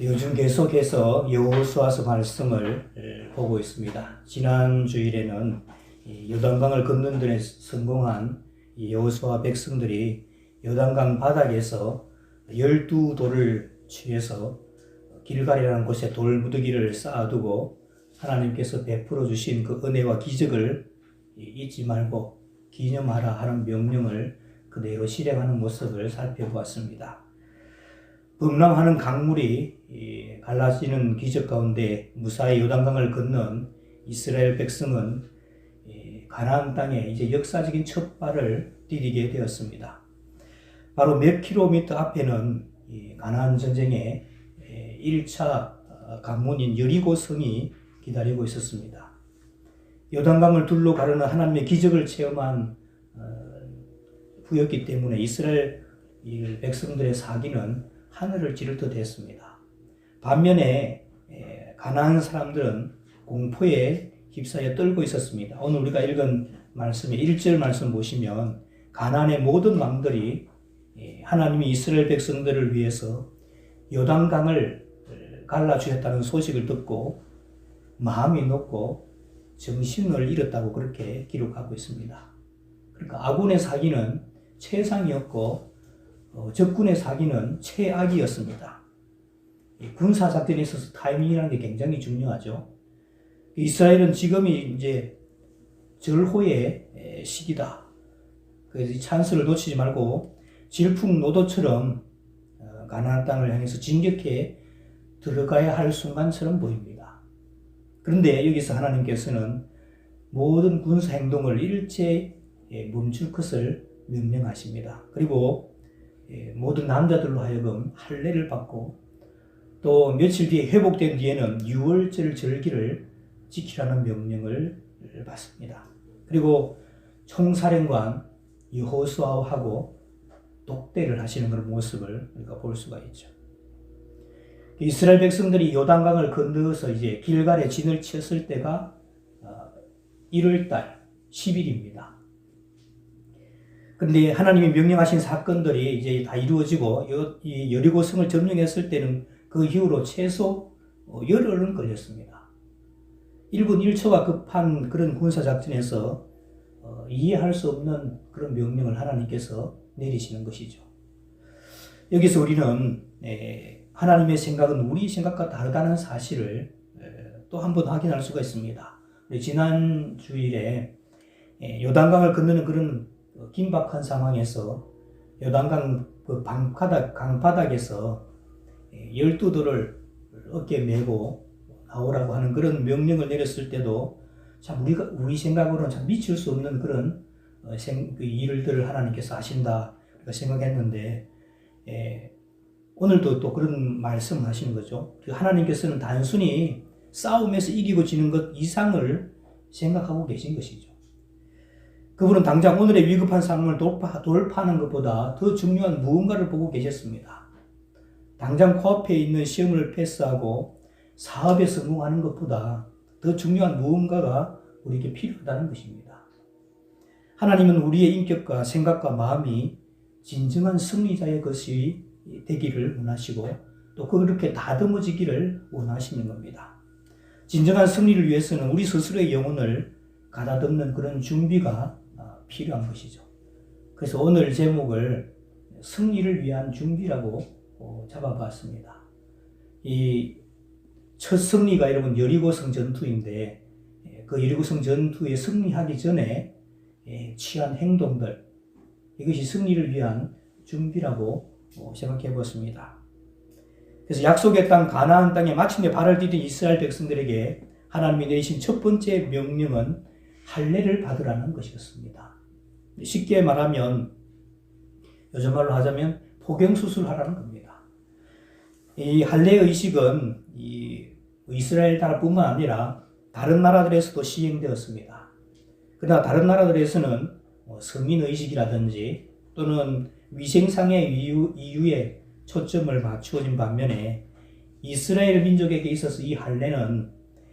요즘 계속해서 여호수아서 말씀을 에, 보고 있습니다. 지난 주일에는 이 요단강을 건넌 데에 성공한 이 여호수아 백성들이 요단강 바닥에서 열두 돌을 취해서 길갈이라는 곳에 돌 무더기를 쌓아두고 하나님께서 베풀어 주신 그 은혜와 기적을 잊지 말고 기념하라 하는 명령을 그대로 실행하는 모습을 살펴보았습니다. 범람하는 강물이 이 갈라지는 기적 가운데 무사히 요단강을 건넌 이스라엘 백성은 이 가나안 땅에 이제 역사적인 첫 발을 디디게 되었습니다. 바로 몇 킬로미터 앞에는 이 가나안 전쟁의 1차 관문인 여리고 성이 기다리고 있었습니다. 요단강을 둘러 가르는 하나님의 기적을 체험한 어, 후였기 때문에 이스라엘 백성들의 사기는 하늘을 찌를 듯 했습니다. 반면에 가나안 사람들은 공포에 휩싸여 떨고 있었습니다. 오늘 우리가 읽은 말씀의 1절 말씀 보시면 가나안의 모든 왕들이 하나님이 이스라엘 백성들을 위해서 요단강을 갈라 주셨다는 소식을 듣고 마음이 높고 정신을 잃었다고 그렇게 기록하고 있습니다. 그러니까 아군의 사기는 최상이었고 어, 적군의 사기는 최악이었습니다. 군사 작전에 있어서 타이밍이라는 게 굉장히 중요하죠. 이스라엘은 지금이 이제 절호의 시기다. 그래서 이 찬스를 놓치지 말고 질풍노도처럼 어, 가나안 땅을 향해서 진격해 들어가야 할 순간처럼 보입니다. 그런데 여기서 하나님께서는 모든 군사 행동을 일제 멈출 것을 명령하십니다. 그리고 모든 남자들로 하여금 할례를 받고 또 며칠 뒤에 회복된 뒤에는 유월절 절기를 지키라는 명령을 받습니다. 그리고 총사령관 여호수아하고 독대를 하시는 그런 모습을 우리가 볼 수가 있죠. 이스라엘 백성들이 요단강을 건너서 이제 길갈에 진을 쳤을 때가 1월달 10일입니다. 그런데 하나님이 명령하신 사건들이 이제 다 이루어지고 이 여리고성을 점령했을 때는 그 이후로 최소 어, 열흘은 걸렸습니다. 1분 1초가 급한 그런 군사작전에서 어, 이해할 수 없는 그런 명령을 하나님께서 내리시는 것이죠. 여기서 우리는 하나님의 생각은 우리 생각과 다르다는 사실을 또 한 번 확인할 수가 있습니다. 지난 주일에 요단강을 건너는 그런 긴박한 상황에서 요단강 그 방바닥, 강바닥에서 열두 돌을 어깨에 메고 나오라고 하는 그런 명령을 내렸을 때도 참 우리가 우리 생각으로는 참 미칠 수 없는 그런 어, 생, 그 일들을 하나님께서 하신다 생각했는데 에, 오늘도 또 그런 말씀을 하시는 거죠. 그 하나님께서는 단순히 싸움에서 이기고 지는 것 이상을 생각하고 계신 것이죠. 그분은 당장 오늘의 위급한 상황을 돌파, 돌파하는 것보다 더 중요한 무언가를 보고 계셨습니다. 당장 코앞에 있는 시험을 패스하고 사업에 성공하는 것보다 더 중요한 무언가가 우리에게 필요하다는 것입니다. 하나님은 우리의 인격과 생각과 마음이 진정한 승리자의 것이 되기를 원하시고 또 그렇게 다듬어지기를 원하시는 겁니다. 진정한 승리를 위해서는 우리 스스로의 영혼을 가다듬는 그런 준비가 필요한 것이죠. 그래서 오늘 제목을 승리를 위한 준비라고 어, 잡아봤습니다. 이 첫 승리가 여러분 여리고성 전투인데 예, 그 여리고성 전투에 승리하기 전에 예, 취한 행동들 이것이 승리를 위한 준비라고 어, 생각해 보았습니다. 그래서 약속의 땅 가나안 땅에 마침내 발을 디딘 이스라엘 백성들에게 하나님이 내신 첫 번째 명령은 할례를 받으라는 것이었습니다. 쉽게 말하면 요즘 말로 하자면 포경 수술하라는 겁니다. 이 할례 의식은 이 이스라엘 나라뿐만 아니라 다른 나라들에서도 시행되었습니다. 그러나 다른 나라들에서는 뭐 성인 의식이라든지 또는 위생상의 이유, 이유에 초점을 맞추어진 반면에 이스라엘 민족에게 있어서 이 할례는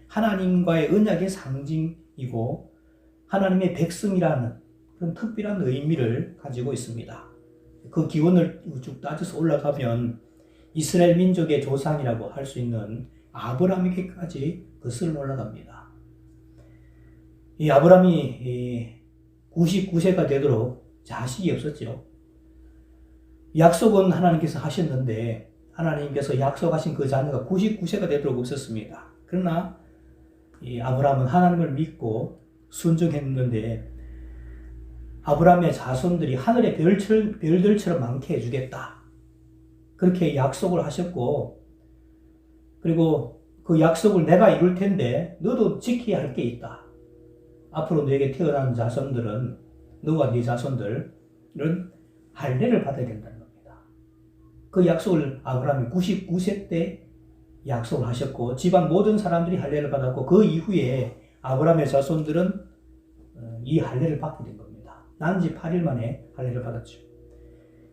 하나님과의 언약의 상징이고 하나님의 백성이라는 그런 특별한 의미를 가지고 있습니다. 그 기원을 쭉 따져서 올라가면 이스라엘 민족의 조상이라고 할 수 있는 아브라함에게까지 거슬러 올라갑니다. 이 아브라함이 99세가 되도록 자식이 없었죠. 약속은 하나님께서 하셨는데 하나님께서 약속하신 그 자녀가 99세가 되도록 없었습니다. 그러나 이 아브라함은 하나님을 믿고 순종했는데 아브라함의 자손들이 하늘의 별처럼, 별들처럼 많게 해주겠다. 그렇게 약속을 하셨고 그리고 그 약속을 내가 이룰 텐데 너도 지켜야 할 게 있다. 앞으로 너에게 태어난 자손들은 너와 네 자손들은 할례를 받아야 된다는 겁니다. 그 약속을 아브라함이 99세 때 약속을 하셨고 집안 모든 사람들이 할례를 받았고 그 이후에 아브라함의 자손들은 어, 이 할례를 받게 된 겁니다. 난 지 8일 만에 할례를 받았죠.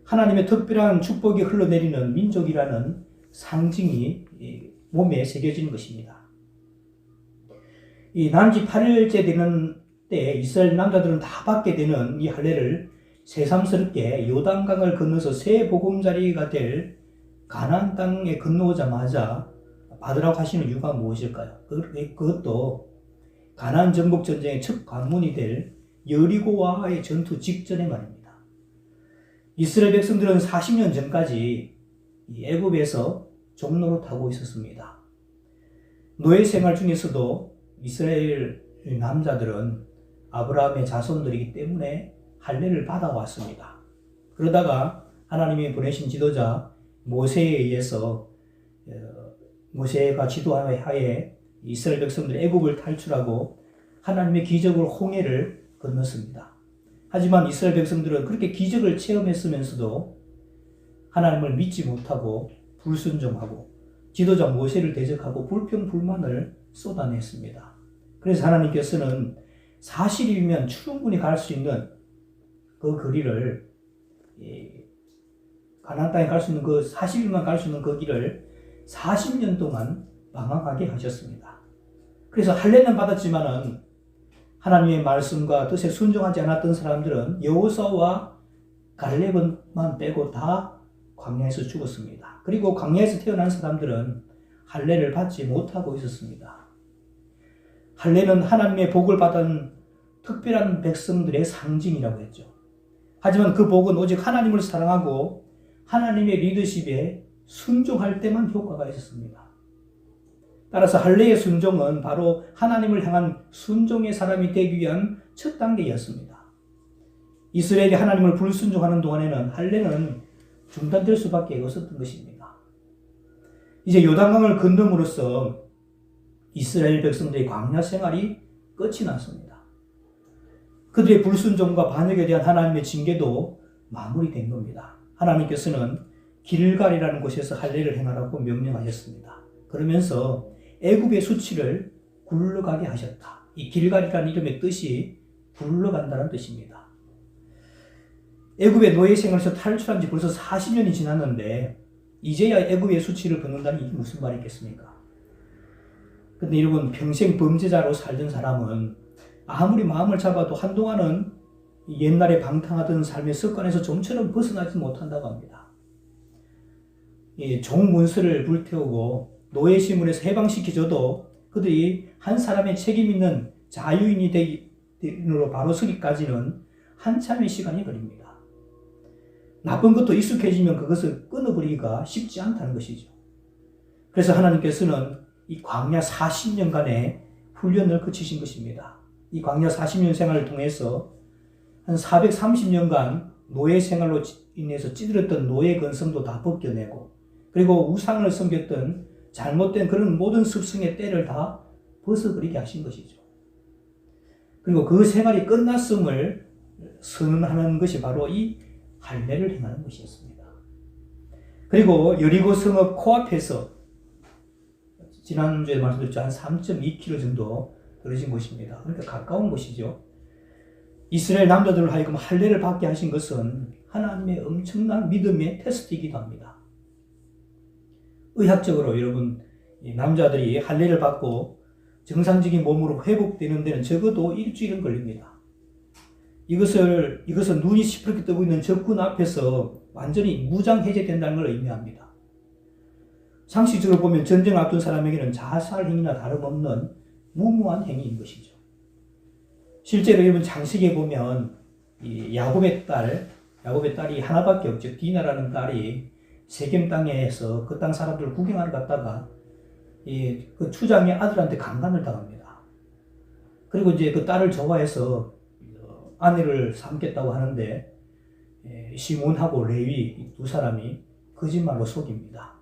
하나님의 특별한 축복이 흘러내리는 민족이라는 상징이 몸에 새겨지는 것입니다. 이 난지 8일째 되는 때 이스라엘 남자들은 다 받게 되는 이 할례를 새삼스럽게 요단강을 건너서 새 보금자리가 될 가나안 땅에 건너오자마자 받으라고 하시는 이유가 무엇일까요? 그것도 가나안 정복 전쟁의 첫 관문이 될 여리고와의 전투 직전의 말입니다. 이스라엘 백성들은 40년 전까지 애굽에서 종로로 타고 있었습니다. 노예 생활 중에서도 이스라엘 남자들은 아브라함의 자손들이기 때문에 할례를 받아왔습니다. 그러다가 하나님이 보내신 지도자 모세에 의해서 어, 모세가 지도하에 이스라엘 백성들 애굽을 탈출하고 하나님의 기적으로 홍해를 건넜습니다. 하지만 이스라엘 백성들은 그렇게 기적을 체험했으면서도 하나님을 믿지 못하고 불순종하고 지도자 모세를 대적하고 불평불만을 쏟아냈습니다. 그래서 하나님께서는 사실이면 충분히 갈 수 있는 그 거리를 가나안 땅에 갈 수 있는 그 40일만 갈 수 있는 그 길을 40년 동안 방황하게 하셨습니다. 그래서 할례는 받았지만은 하나님의 말씀과 뜻에 순종하지 않았던 사람들은 여호사와 갈렙만 빼고 다 광야에서 죽었습니다. 그리고 광야에서 태어난 사람들은 할례를 받지 못하고 있었습니다. 할례는 하나님의 복을 받은 특별한 백성들의 상징이라고 했죠. 하지만 그 복은 오직 하나님을 사랑하고 하나님의 리더십에 순종할 때만 효과가 있었습니다. 따라서 할례의 순종은 바로 하나님을 향한 순종의 사람이 되기 위한 첫 단계였습니다. 이스라엘이 하나님을 불순종하는 동안에는 할례는 중단될 수밖에 없었던 것입니다. 이제 요단강을 건너므로써 이스라엘 백성들의 광야 생활이 끝이 났습니다. 그들의 불순종과 반역에 대한 하나님의 징계도 마무리된 겁니다. 하나님께서는 길갈이라는 곳에서 할례를 행하라고 명령하셨습니다. 그러면서 애굽의 수치를 굴러가게 하셨다. 이 길갈이라는 이름의 뜻이 굴러간다는 뜻입니다. 애굽의 노예 생활에서 탈출한 지 벌써 40년이 지났는데 이제야 애굽의 수치를 벗는다는 이게 무슨 말이겠습니까? 근데 여러분 평생 범죄자로 살던 사람은 아무리 마음을 잡아도 한동안은 옛날에 방탕하던 삶의 습관에서 좀처럼 벗어나지 못한다고 합니다. 종문서를 불태우고 노예 신문에서 해방시켜줘도 그들이 한 사람의 책임 있는 자유인이 되기로 바로 서기까지는 한참의 시간이 걸립니다. 나쁜 것도 익숙해지면 그것을 끊어버리기가 쉽지 않다는 것이죠. 그래서 하나님께서는 이 광야 40년간의 훈련을 거치신 것입니다. 이 광야 40년 생활을 통해서 한 430년간 노예 생활로 인해서 찌들었던 노예 건성도 다 벗겨내고 그리고 우상을 섬겼던 잘못된 그런 모든 습성의 때를 다 벗어버리게 하신 것이죠. 그리고 그 생활이 끝났음을 선언하는 것이 바로 이 할례를 행하는 것이었습니다. 그리고 여리고 성읍 코앞에서 지난주에 말씀드렸죠. 한 3.2km 정도 떨어진 곳입니다. 그러니까 가까운 곳이죠. 이스라엘 남자들을 하여금 할례를 받게 하신 것은 하나님의 엄청난 믿음의 테스트이기도 합니다. 의학적으로 여러분 남자들이 할례를 받고 정상적인 몸으로 회복되는 데는 적어도 일주일은 걸립니다. 이것을 이것은 눈이 시퍼렇게 뜨고 있는 적군 앞에서 완전히 무장 해제된다는 걸 의미합니다. 상식적으로 보면 전쟁 앞둔 사람에게는 자살 행위나 다름없는 무모한 행위인 것이죠. 실제로 여러분 장세기에 보면 이 야곱의 딸, 야곱의 딸이 하나밖에 없죠. 디나라는 딸이 세겜 땅에서 그 땅 사람들을 구경하러 갔다가 이 그 추장의 아들한테 강간을 당합니다. 그리고 이제 그 딸을 좋아해서 어, 아내를 삼겠다고 하는데 예, 시몬하고 레위 이두 사람이 거짓말로 속입니다.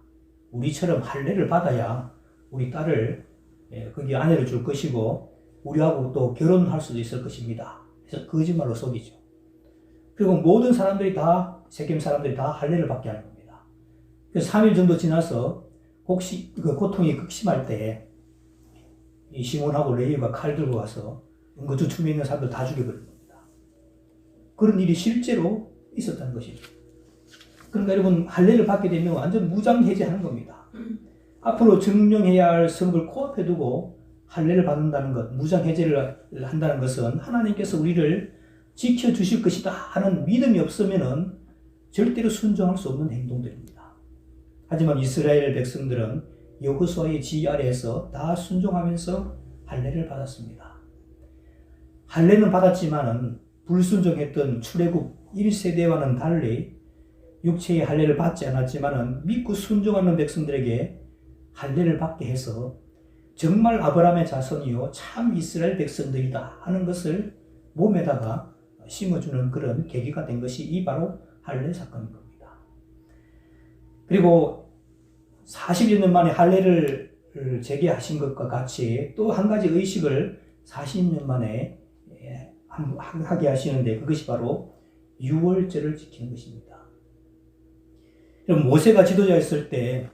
우리처럼 할례를 받아야 우리 딸을 예, 거기 아내를 줄 것이고 우리하고 또 결혼할 수도 있을 것입니다. 그래서 거짓말로 속이죠. 그리고 모든 사람들이 다 세겜 사람들이 다 할례를 받게 하는. 그래서 3일 정도 지나서 혹시 그 고통이 극심할 때 이 시몬하고 레위가 칼 들고 와서 응거주 춤에 있는 사람들 다 죽여버린 겁니다. 그런 일이 실제로 있었다는 것이죠. 그러니까 여러분 할례를 받게 되면 완전 무장해제하는 겁니다. 앞으로 증명해야 할 성을 코앞에 두고 할례를 받는다는 것, 무장해제를 한다는 것은 하나님께서 우리를 지켜주실 것이다 하는 믿음이 없으면은 절대로 순종할 수 없는 행동들입니다. 하지만 이스라엘 백성들은 여호수아의 지휘 아래에서 다 순종하면서 할례를 받았습니다. 할례는 받았지만은 불순종했던 출애굽 1세대와는 달리 육체의 할례를 받지 않았지만은 믿고 순종하는 백성들에게 할례를 받게 해서 정말 아브라함의 자손이요 참 이스라엘 백성들이다 하는 것을 몸에다가 심어주는 그런 계기가 된 것이 이 바로 할례 사건인 겁니다. 그리고 40여 년 만에 할례를 재개하신 것과 같이 또 한 가지 의식을 40년 만에 예, 하게 하시는데 그것이 바로 유월절을 지키는 것입니다. 모세가 지도자였을 때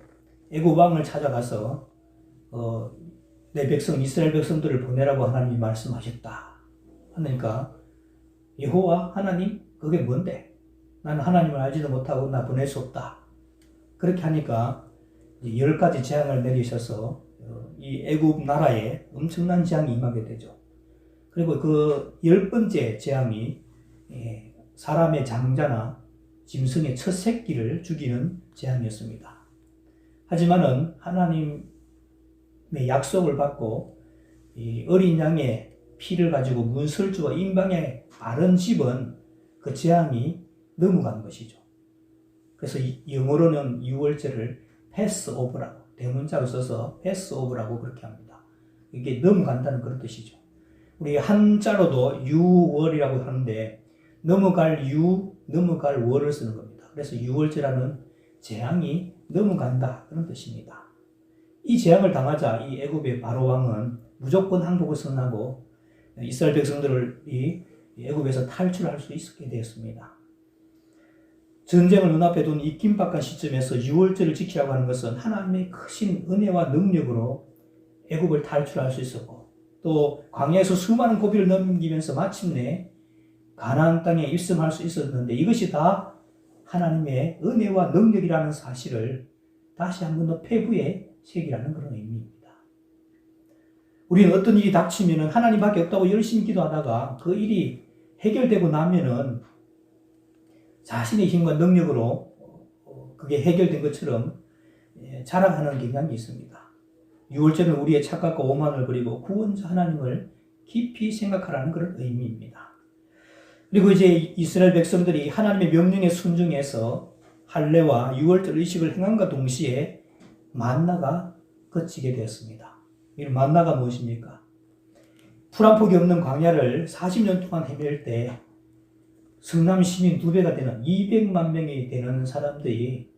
애굽 왕을 찾아가서 어, 내 백성 이스라엘 백성들을 보내라고 하나님이 말씀하셨다. 하니까 여호와 하나님 그게 뭔데? 나는 하나님을 알지도 못하고 나 보낼 수 없다. 그렇게 하니까 열 가지 재앙을 내리셔서 어, 이 애굽 나라에 엄청난 재앙이 임하게 되죠. 그리고 그 열 번째 재앙이 예, 사람의 장자나 짐승의 첫 새끼를 죽이는 재앙이었습니다. 하지만은 하나님의 약속을 받고 이 어린 양의 피를 가지고 문설주와 임방에 바른 집은 그 재앙이 넘어간 것이죠. 그래서 영어로는 6월절을 패스 오브라고 대문자로 써서 패스 오브라고 그렇게 합니다. 이게 넘어간다는 그런 뜻이죠. 우리 한자로도 유월이라고 하는데 넘어갈 유, 넘어갈 월을 쓰는 겁니다. 그래서 유월절하는 재앙이 넘어간다 그런 뜻입니다. 이 재앙을 당하자 이 애굽의 바로 왕은 무조건 항복을 선언하고 이스라엘 백성들이 애굽에서 탈출할 수 있게 되었습니다. 전쟁을 눈앞에 둔 이 긴박한 시점에서 유월절을 지키라고 하는 것은 하나님의 크신 은혜와 능력으로 애굽을 탈출할 수 있었고 또 광야에서 수많은 고비를 넘기면서 마침내 가나안 땅에 입성할 수 있었는데 이것이 다 하나님의 은혜와 능력이라는 사실을 다시 한 번 더 폐부에 새기라는 그런 의미입니다. 우리는 어떤 일이 닥치면 하나님밖에 없다고 열심히 기도하다가 그 일이 해결되고 나면은 자신의 힘과 능력으로 그게 해결된 것처럼 예, 자랑하는 경향이 있습니다. 6월절은 우리의 착각과 오만을 버리고 구원자 하나님을 깊이 생각하라는 그런 의미입니다. 그리고 이제 이스라엘 백성들이 하나님의 명령에 순종해서 할례와 6월절 의식을 행함과 동시에 만나가 거치게 되었습니다. 이 만나가 무엇입니까? 풀 한 폭이 없는 광야를 40년 동안 헤맬 때 성남 시민 두 배가 되는 200만 명이 되는 사람들이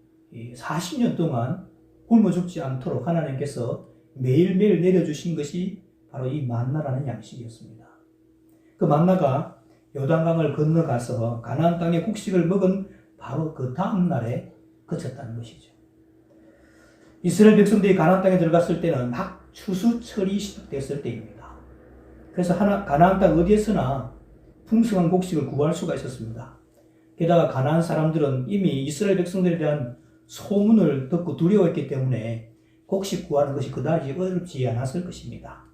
40년 동안 굶어 죽지 않도록 하나님께서 매일매일 내려주신 것이 바로 이 만나라는 양식이었습니다. 그 만나가 요단강을 건너가서 가나안 땅의 곡식을 먹은 바로 그 다음 날에 그쳤다는 것이죠. 이스라엘 백성들이 가나안 땅에 들어갔을 때는 막 추수철이 시작됐을 때입니다. 그래서 하나 가나안 땅 어디에서나 풍성한 곡식을 구할 수가 있었습니다. 게다가 가나안 사람들은 이미 이스라엘 백성들에 대한 소문을 듣고 두려워했기 때문에 곡식 구하는 것이 그다지 어렵지 않았을 것입니다.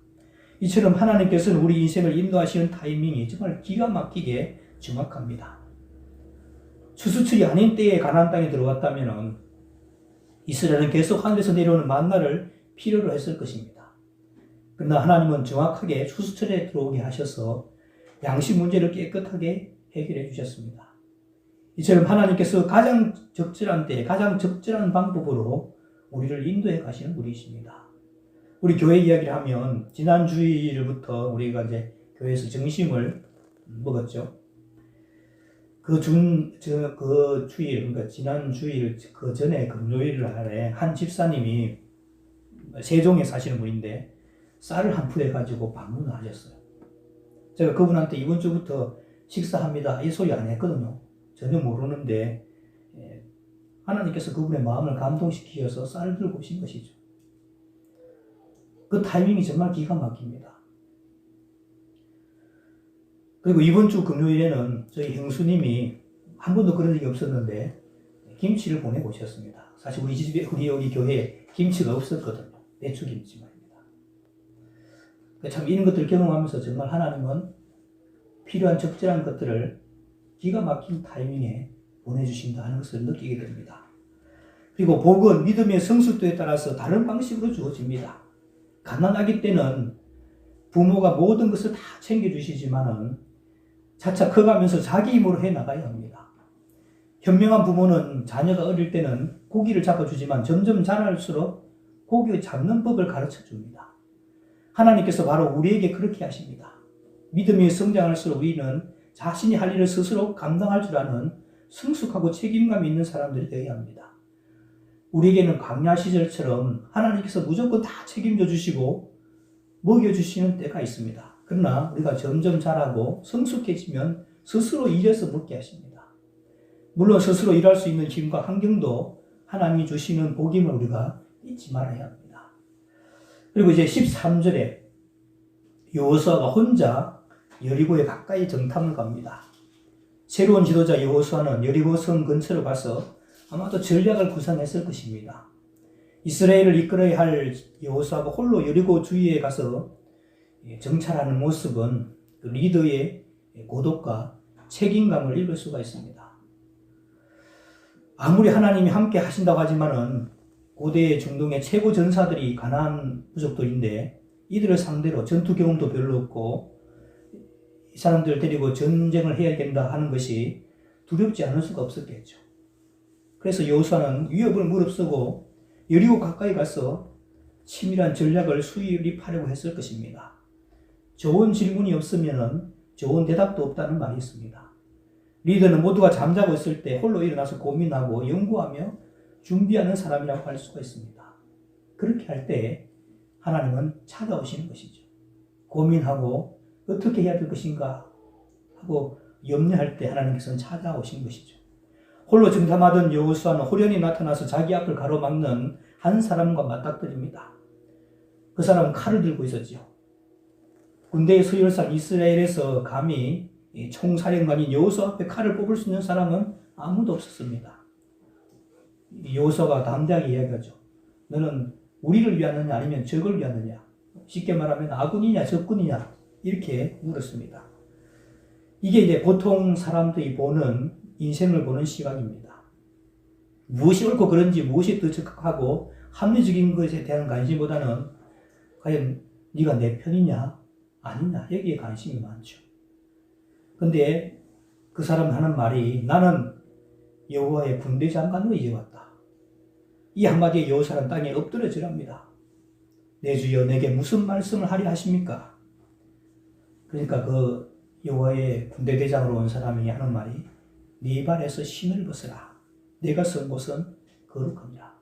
이처럼 하나님께서는 우리 인생을 인도하시는 타이밍이 정말 기가 막히게 정확합니다. 추수철이 아닌 때에 가나안 땅에 들어왔다면 이스라엘은 계속 하늘에서 내려오는 만나를 필요로 했을 것입니다. 그러나 하나님은 정확하게 추수철에 들어오게 하셔서 양식 문제를 깨끗하게 해결해 주셨습니다. 이처럼 하나님께서 가장 적절한 때, 가장 적절한 방법으로 우리를 인도해 가시는 분이십니다. 우리 교회 이야기를 하면 지난 주일부터 우리가 이제 교회에서 점심을 먹었죠. 그 준, 저, 그 주일, 그러니까 지난 주일, 그 전에 금요일 날에 한 집사님이 세종에 사시는 분인데 쌀을 한 푸대 가지고 방문을 하셨어요. 제가 그분한테 이번 주부터 식사합니다. 이 소리 안 했거든요. 전혀 모르는데 예, 하나님께서 그분의 마음을 감동시키셔서 쌀 들고 오신 것이죠. 그 타이밍이 정말 기가 막힙니다. 그리고 이번 주 금요일에는 저희 형수님이 한 번도 그런 적이 없었는데 김치를 보내고 오셨습니다. 사실 우리 집에 우리 여기 교회에 김치가 없었거든요. 배추김치 말입니다. 참 이런 것들을 경험하면서 정말 하나님은 필요한 적절한 것들을 기가 막힌 타이밍에 보내주신다 하는 것을 느끼게 됩니다. 그리고 복은 믿음의 성숙도에 따라서 다른 방식으로 주어집니다. 가난하기 때는 부모가 모든 것을 다 챙겨주시지만은 차차 커가면서 자기 힘으로 해 나가야 합니다. 현명한 부모는 자녀가 어릴 때는 고기를 잡아주지만 점점 자랄수록 고기 잡는 법을 가르쳐 줍니다. 하나님께서 바로 우리에게 그렇게 하십니다. 믿음이 성장할수록 우리는 자신이 할 일을 스스로 감당할 줄 아는 성숙하고 책임감 있는 사람들이 되어야 합니다. 우리에게는 광야 시절처럼 하나님께서 무조건 다 책임져 주시고 먹여 주시는 때가 있습니다. 그러나 우리가 점점 자라고 성숙해지면 스스로 일해서 먹게 하십니다. 물론 스스로 일할 수 있는 힘과 환경도 하나님이 주시는 복임을 우리가 잊지 말아야 합니다. 그리고 이제 13절에 여호수아가 혼자 여리고에 가까이 정탐을 갑니다. 새로운 지도자 여호수아는 여리고 성 근처로 가서 아마도 전략을 구상했을 것입니다. 이스라엘을 이끌어야 할 여호수아가 홀로 여리고 주위에 가서 정찰하는 모습은 그 리더의 고독과 책임감을 읽을 수가 있습니다. 아무리 하나님이 함께 하신다고 하지만은 고대 중동의 최고 전사들이 가난한 부족들인데 이들을 상대로 전투 경험도 별로 없고 이 사람들 데리고 전쟁을 해야 된다 하는 것이 두렵지 않을 수가 없었겠죠. 그래서 여호수아는 위협을 무릅쓰고 여리고 가까이 가서 치밀한 전략을 수립하려고 했을 것입니다. 좋은 질문이 없으면 좋은 대답도 없다는 말이 있습니다. 리더는 모두가 잠자고 있을 때 홀로 일어나서 고민하고 연구하며 준비하는 사람이라고 할 수가 있습니다. 그렇게 할 때 하나님은 찾아오시는 것이죠. 고민하고 어떻게 해야 될 것인가 하고 염려할 때 하나님께서는 찾아오신 것이죠. 홀로 정탐하던 여호수아는 호련히 나타나서 자기 앞을 가로막는 한 사람과 맞닥뜨립니다. 그 사람은 칼을 들고 있었죠. 군대의 서열상 이스라엘에서 감히 총사령관인 여호수 앞에 칼을 뽑을 수 있는 사람은 아무도 없었습니다. 여호수아가 담대하게 이야기하죠. 너는 우리를 위하느냐 아니면 적을 위하느냐? 쉽게 말하면 아군이냐 적군이냐 이렇게 물었습니다. 이게 이제 보통 사람들이 보는 인생을 보는 시각입니다. 무엇이 옳고 그런지 무엇이 더 적합하고 합리적인 것에 대한 관심보다는 과연 네가 내 편이냐 아니냐 여기에 관심이 많죠. 근데 그 사람 하는 말이 나는 여호와의 군대 장관으로 이제 왔다. 이 한마디에 여호사는 땅에 엎드려지랍니다. 내 주여 내게 무슨 말씀을 하리 하십니까? 그러니까 그 여호와의 군대 대장으로 온 사람이 하는 말이 네 발에서 신을 벗으라. 내가 선 곳은 거룩합니다.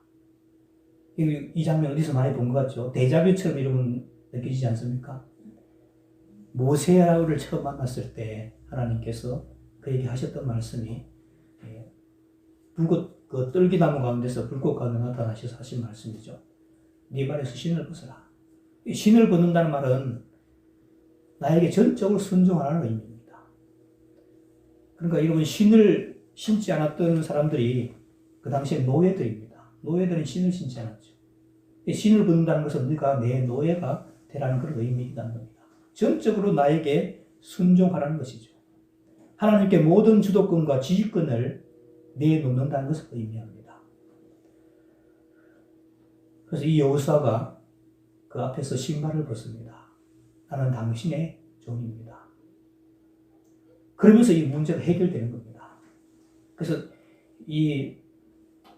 이, 이 장면 어디서 많이 본 것 같죠? 대자뷰처럼 이러면 느끼지 않습니까? 모세아를 처음 만났을 때 하나님께서 그에게 하셨던 말씀이 예, 불꽃 그 뜰기나무 가운데서 불꽃 가운데 나타나셔서 하신 말씀이죠. 네 발에서 신을 벗어라. 신을 벗는다는 말은 나에게 전적으로 순종하라는 의미입니다. 그러니까 여러분 신을 신지 않았던 사람들이 그 당시에 노예들입니다. 노예들은 신을 신지 않았죠. 신을 벗는다는 것은 네가 내 노예가 되라는 그런 의미이다는 겁니다. 전적으로 나에게 순종하라는 것이죠. 하나님께 모든 주도권과 지휘권을 내놓는다는 것을 의미합니다. 그래서 이 여호수아가 그 앞에서 신발을 벗습니다. 나는 당신의 종입니다. 그러면서 이 문제가 해결되는 겁니다. 그래서 이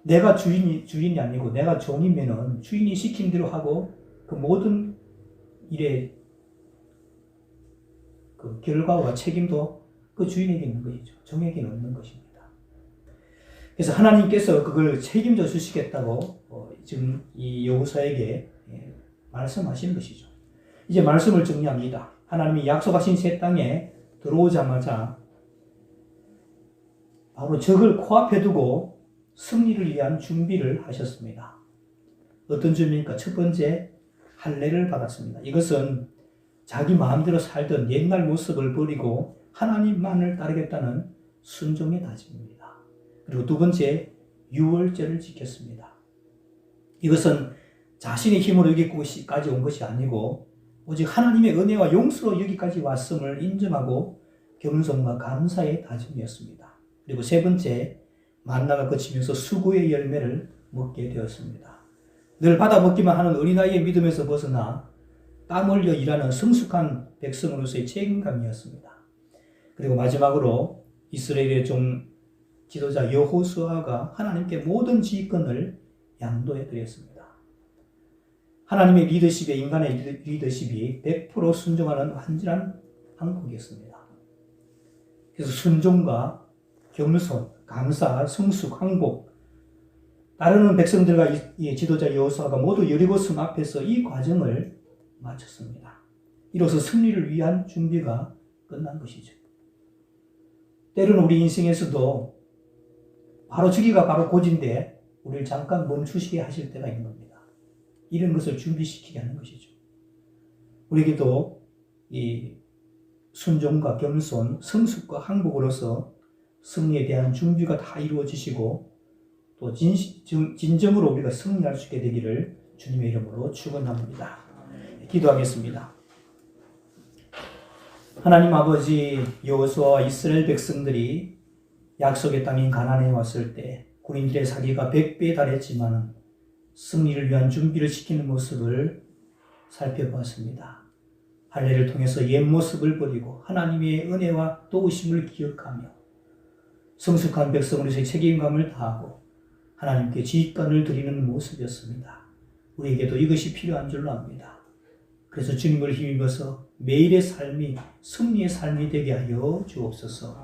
내가 주인이 주인이 아니고 내가 종이면은 주인이 시킨 대로 하고 그 모든 일의 그 결과와 책임도 그 주인에게 있는 것이죠. 종에게는 없는 것입니다. 그래서 하나님께서 그걸 책임져 주시겠다고 어, 지금 이 여호사에게 예, 말씀하시는 것이죠. 이제 말씀을 정리합니다. 하나님이 약속하신 새 땅에 들어오자마자 바로 적을 코앞에 두고 승리를 위한 준비를 하셨습니다. 어떤 준비입니까? 첫 번째 할례를 받았습니다. 이것은 자기 마음대로 살던 옛날 모습을 버리고 하나님만을 따르겠다는 순종의 다짐입니다. 그리고 두 번째 유월절을 지켰습니다. 이것은 자신의 힘으로 여기까지 온 것이 아니고 오직 하나님의 은혜와 용서로 여기까지 왔음을 인정하고 겸손과 감사의 다짐이었습니다. 그리고 세 번째 만나가 거치면서 수고의 열매를 먹게 되었습니다. 늘 받아 먹기만 하는 어린아이의 믿음에서 벗어나 땀 흘려 일하는 성숙한 백성으로서의 책임감이었습니다. 그리고 마지막으로 이스라엘의 종 지도자 여호수아가 하나님께 모든 지휘권을 양도해 드렸습니다. 하나님의 리더십에 인간의 리더십이 100% 순종하는 완전한 항복이었습니다. 그래서 순종과 겸손, 감사, 성숙, 항복 따르는 백성들과 이 지도자 여호수아가 모두 여리고 섬 앞에서 이 과정을 마쳤습니다. 이로써 승리를 위한 준비가 끝난 것이죠. 때로는 우리 인생에서도 바로 저기가 바로 고지인데 우리를 잠깐 멈추시게 하실 때가 있는 겁니다. 이런 것을 준비시키게 하는 것이죠. 우리에게도 이 순종과 겸손, 성숙과 항복으로서 승리에 대한 준비가 다 이루어지시고 또 진, 진정으로 우리가 승리할 수 있게 되기를 주님의 이름으로 축원합니다. 기도하겠습니다. 하나님 아버지 여호수아와 이스라엘 백성들이 약속의 땅인 가나안에 왔을 때 군인들의 사기가 100배에 달했지만 승리를 위한 준비를 시키는 모습을 살펴보았습니다. 할례를 통해서 옛 모습을 버리고 하나님의 은혜와 도우심을 기억하며 성숙한 백성으로서의 책임감을 다하고 하나님께 지휘권을 드리는 모습이었습니다. 우리에게도 이것이 필요한 줄로 압니다. 그래서 주님을 힘입어서 매일의 삶이 승리의 삶이 되게 하여 주옵소서.